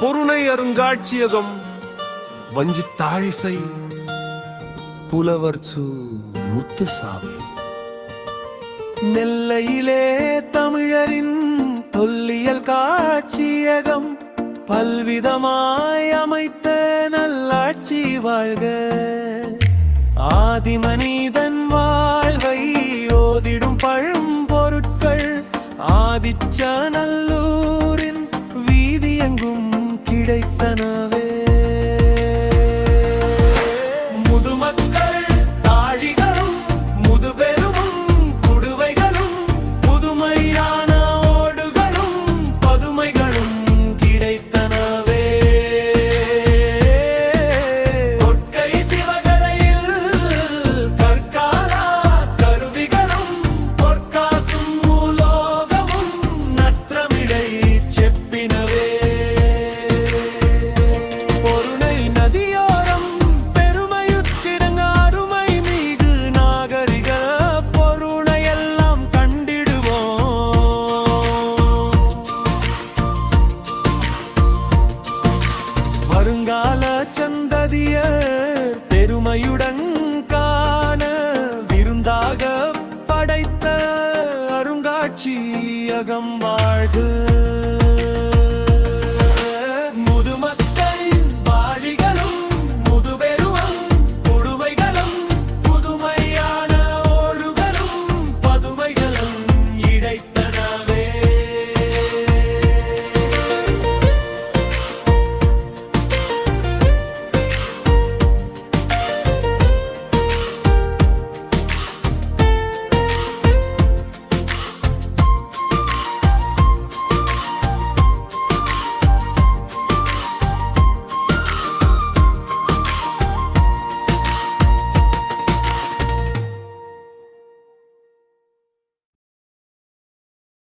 பொருணை அருங்காட்சியகம். வஞ்சி தாழிசை புலவர் சு முத்துசாமி. நெல்லையிலே தமிழரின் தொல்லியல் காட்சியகம் பல்விதமாய் அமைத்த நல்லாட்சி வாழ்க. ஆதிமனிதன் வாழ்வை ஓதிடும் பழம் பொருட்கள் ஆதிச்ச நல்லூர் வருங்கால சந்ததியர் பெருமையுடன் காண விருந்தாக படைத்த அருங்காட்சியகம் வாழ்க.